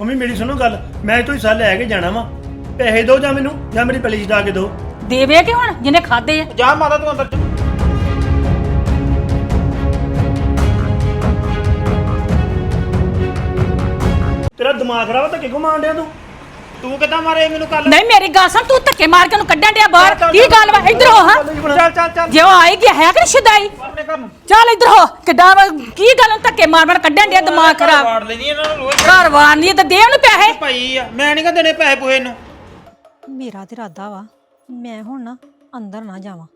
Mummy ਮੇਰੀ ਸੁਣੋ ਗੱਲ। ਮੈਂ ਇਹ ਤੋਂ ਹਿੱਸਾ ਲੈ ਕੇ ਜਾਣਾ ਵਾ। ਪੈਸੇ ਦਿਓ ਜਾਂ ਮੈਨੂੰ ਜਾਂ ਮੇਰੀ ਪੈਲੀ ਜਿਤਾ ਕੇ ਦਿਓ। ਦੇਵੇ ਕਿ ਹੁਣ ਜਿਹਨੇ ਖਾਦੇ ਆ? ਜਾ ਮਾਤਾ ਤੂੰ ਅੰਦਰ ਜਾ। ਤੇਰਾ ਦਿਮਾਗ ਖਰਾਬ ਆ ਤਾਂ ਕਿਉਂ ਮਾਰਨ ਡਿਆ ਤੂੰ? ਤੂੰ ਕਿੱਦਾਂ ਮਾਰੇ? ਮੈਨੂੰ ਕੱਲ ਨਹੀਂ ਮੇਰੀ ਗੱਲ ਸੁਣ ਤੂੰ ਧੱਕੇ ਮਾਰ ਕੇ ਉਹਨੂੰ ਕੱਢਣ ਡਿਆ ਬਾਹਰ? ਕੀ ਗੱਲ ਵਾ? ਇੱਧਰ ਹੋ ਹਾਂ। ਚੱਲ ਚੱਲ ਚੱਲ। ਜੇ ਉਹ ਆਈ ਗਿਆ ਹੈ ਕਿ ਸ਼ਦਾਈ? ਘਰ ਨੂੰ ਚੱਲ ਇੱਧਰ ਹੋ ਵਾ ਕੀ ਗੱਲ ਨੂੰ ਧੱਕੇ ਮਾਰ ਮਾਰ ਕੱਢਣ ਡਿਆ ਦਿਮਾਗ ਖਰਾਬ? ਵਾੜ ਲੈਣੀ ਇਹਨਾਂ ਨੂੰ ਰੋਜ਼। ਘਰ ਵਾਰ ਨਹੀਂ ਤੇ ਦੇ ਉਹਨੂੰ ਪੈਸੇ? ਭਾਈ ਆ ਮੈਂ ਨਹੀਂ ਕਹਿੰਦੇ ਨੇ ਪੈਸੇ ਪੋਏ ਨੂੰ। ਮੇਰਾ ਤੇ ਇਰਾਦਾ ਵਾ ਮੈਂ ਹੁਣ ਨਾ ਅੰਦਰ ਨਾ ਜਾਵਾਂ।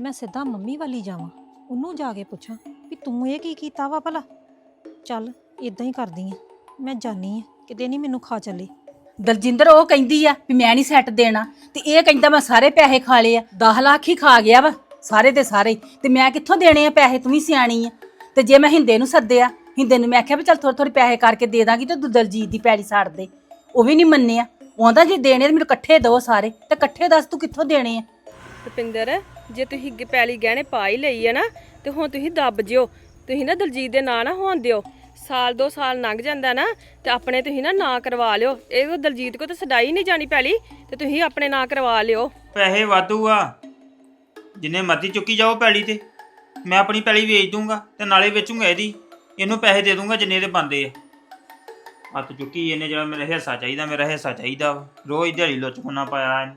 ਮੈਂ ਸਿੱਧਾ ਮੰਮੀ ਵਾਲੀ ਜਾਵਾਂ ਉਹਨੂੰ ਜਾ ਕੇ ਪੁੱਛਾਂ ਵੀ ਤੂੰ ਇਹ ਕੀ ਕੀਤਾ ਵਾ ਭਲਾ? ਚੱਲ ਇਦਾਂ ਹੀ ਕਰਦੀ ਆ ਮੈਂ ਜਾਨੀ ਆ ਕਿਤੇ ਨਹੀਂ ਮੈਨੂੰ ਖਾ ਚੱਲੇ। ਦਲਜਿੰਦਰ ਉਹ ਕਹਿੰਦੀ ਆ ਵੀ ਮੈਂ ਨਹੀਂ ਸੈੱਟ ਦੇਣਾ ਤੇ ਇਹ ਕਹਿੰਦਾ ਮੈਂ ਸਾਰੇ ਪੈਸੇ ਖਾ ਲਏ ਆ 10 ਲੱਖ ਹੀ ਖਾ ਗਿਆ ਵਾ। ਸਾਰੇ ਦੇ ਸਾਰੇ। ਤੇ ਮੈਂ ਕਿੱਥੋਂ ਦੇਣੇ ਆ ਪੈਸੇ? ਤੂੰ ਵੀ ਸਿਆਣੀ ਆ। ਤੇ ਜੇ ਮੈਂ ਹਿੰਦੇ ਨੂੰ ਸੱਦਿਆ ਹਿੰਦੇ ਨੂੰ ਮੈਂ ਆਖਿਆ ਵੀ ਚੱਲ ਥੋੜੇ ਥੋੜੇ ਪੈਸੇ ਕਰਕੇ ਦੇ ਦਾਂਗੀ ਤੇ ਤੂੰ ਦਲਜੀਤ ਦੀ ਪੈੜੀ ਸਾੜ ਦੇ। ਉਹ ਵੀ ਨਹੀਂ ਮੰਨਿਆ। ਉਹਦਾ ਜੇ ਦੇਣੇ ਤੇ ਮੈਨੂੰ ਇਕੱਠੇ ਦਿਓ ਸਾਰੇ। ਤੇ ਇਕੱਠੇ ਦੱਸ ਤੂੰ ਕਿੱਥੋਂ ਦੇਣੇ ਆ? ਰੁਪਿੰਦਰ ਜੇ ਤੁਸੀਂ ਗ- ਪੈਲੀ ਗਹਿਣੇ ਪਾ ਹੀ ਲਈ ਹੈ ਨਾ ਤੇ ਹੁਣ ਤੁਸੀਂ ਦੱਬ ਜਿਓ। ਤੁਸੀਂ ਨਾ ਦਲਜੀਤ ਦੇ ਨਾਂ ਨਾ ਹੋਣ ਦਿਓ। ਸਾਲ ਦੋ ਸਾਲ ਲੰਘ ਜਾਂਦਾ ਨਾ ਤੇ ਆਪਣੇ ਤੁਸੀਂ ਨਾ ਨਾਂ ਕਰਵਾ ਲਿਓ। ਇਹ ਦਲਜੀਤ ਕੋ ਤਾਂ ਸਦਾਈ ਨਹੀਂ ਜਾਣੀ ਪੈਲੀ ਤੇ ਤੁਸੀਂ ਆਪਣੇ ਨਾਂ ਕਰਵਾ ਲਿਓ। ਪੈਸੇ ਵਾਧੂ ਆ। ਜਿੰਨੇ ਮਰਜ਼ੀ ਚੁੱਕੀ ਜਾਓ ਪੈਲੀ ਤੇ। ਮੈਂ ਆਪਣੀ ਪੈਲੀ ਵੇਚ ਦੂੰਗਾ ਤੇ ਨਾਲੇ ਵੇਚੂੰਗਾ ਇਹਦੀ। ਇਹਨੂੰ ਪੈਸੇ ਦੇ ਦੂੰਗਾ ਜਿੰਨੇ ਦੇ ਬੰਦੇ ਆ। ਹੱਥ ਚੁੱਕੀ ਇਹਨੇ ਜਿਹੜਾ ਮੇਰਾ ਹਿੱਸਾ ਚਾਹੀਦਾ, ਮੇਰਾ ਹਿੱਸਾ ਚਾਹੀਦਾ ਵਾ। ਰੋਜ਼ ਦਿਹਾੜੀ ਲੁੱਚ ਕੋਨਾ ਪਾਇਆ ਇਹਨੇ।